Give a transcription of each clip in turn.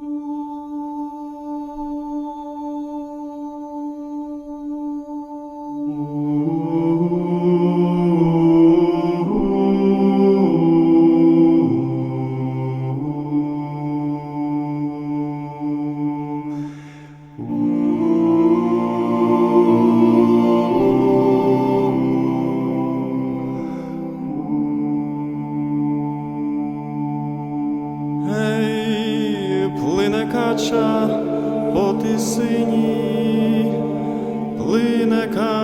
Ей,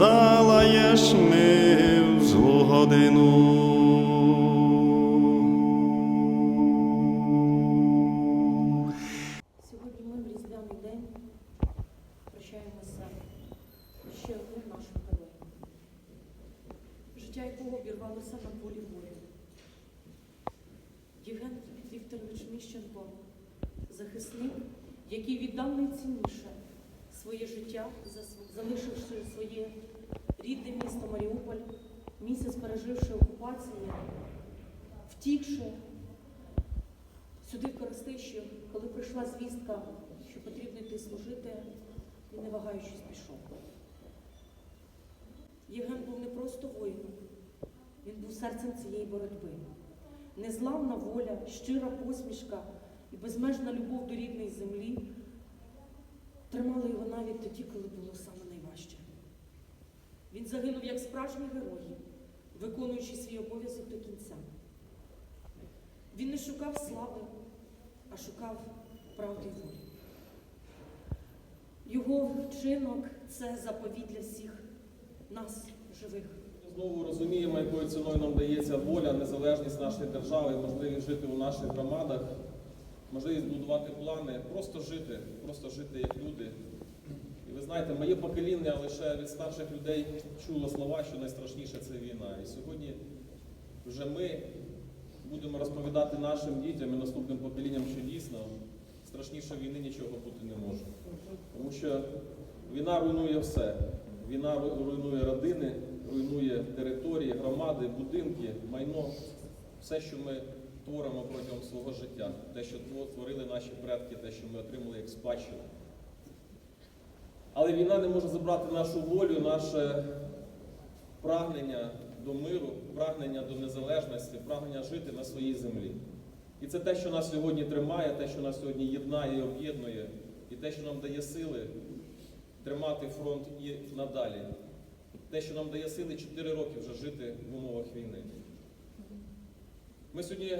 залаєш ми в злу годину. Сьогодні ми різдвяний день прощаємося ще одним нашим героєм, життя якого обірвалося на полі бою. Євген Вікторович Міщенко захисник, який віддав найцінніше своє життя, залишивши своє рідне місто Маріуполь, місяць переживши окупацію, втікши Сюди в Коростищі, коли прийшла звістка, що потрібно йти служити, він не вагаючись пішов. Євген був не просто воїном, він був серцем цієї боротьби. Незламна воля, щира посмішка і безмежна любов до рідної землі тоді, коли було саме найважче. Він загинув як справжній герой, виконуючи свій обов'язок до кінця. Він не шукав слави, а шукав правди волі. Його вчинок це заповідь для всіх нас, живих. Знову розуміємо, якою ціною нам дається воля, незалежність нашої держави, можливість жити у наших громадах, можливість будувати плани, просто жити, просто жити як люди. Знаєте, моє покоління лише від старших людей чуло слова, що найстрашніше це війна. І сьогодні вже ми будемо розповідати нашим дітям і наступним поколінням, що дійсно страшніше війни нічого бути не може. Тому що війна руйнує все. Війна руйнує родини, руйнує території, громади, будинки, майно, все, що ми творимо протягом свого життя, те, що творили наші предки, те, що ми отримали як спадщину. Але війна не може забрати нашу волю, наше прагнення до миру, прагнення до незалежності, прагнення жити на своїй землі. І це те, що нас сьогодні тримає, те, що нас сьогодні єднає і об'єднує, і те, що нам дає сили тримати фронт і надалі. Те, що нам дає сили 4 роки вже жити в умовах війни. Ми сьогодні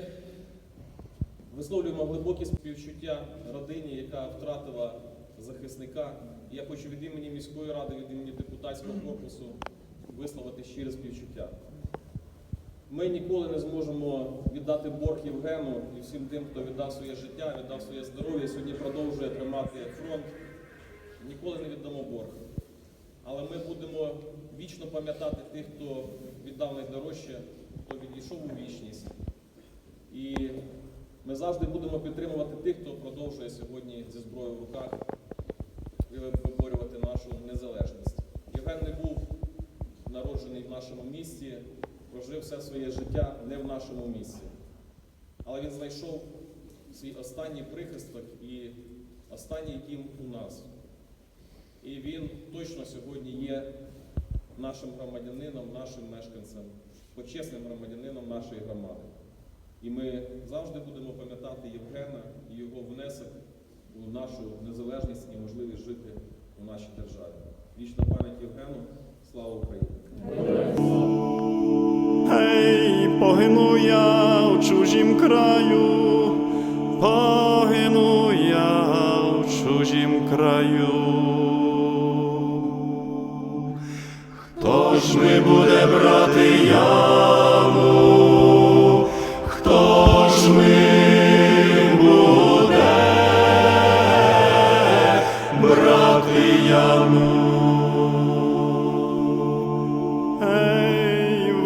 висловлюємо глибокі співчуття родині, яка втратила захисника. І я хочу від імені міської ради, від імені депутатського корпусу висловити щире співчуття. Ми ніколи не зможемо віддати борг Євгену і всім тим, хто віддав своє життя, віддав своє здоров'я, сьогодні продовжує тримати фронт. Ніколи не віддамо борг. Але ми будемо вічно пам'ятати тих, хто віддав найдорожче, хто відійшов у вічність. І ми завжди будемо підтримувати тих, хто продовжує сьогодні зі зброєю в руках виборювати нашу незалежність. Євген не був народжений в нашому місті, прожив все своє життя не в нашому місті. Але він знайшов свій останній прихисток і останній дім у нас. І він точно сьогодні є нашим громадянином, нашим мешканцем, почесним громадянином нашої громади. І ми завжди будемо пам'ятати Євгена і його внесок у нашу незалежність і можливість жити у нашій державі. Вічна пам'ять Євгену, слава Україні! Ей, погину я в чужім краю, погину я в чужім краю. Хто ж ми буде брати яму?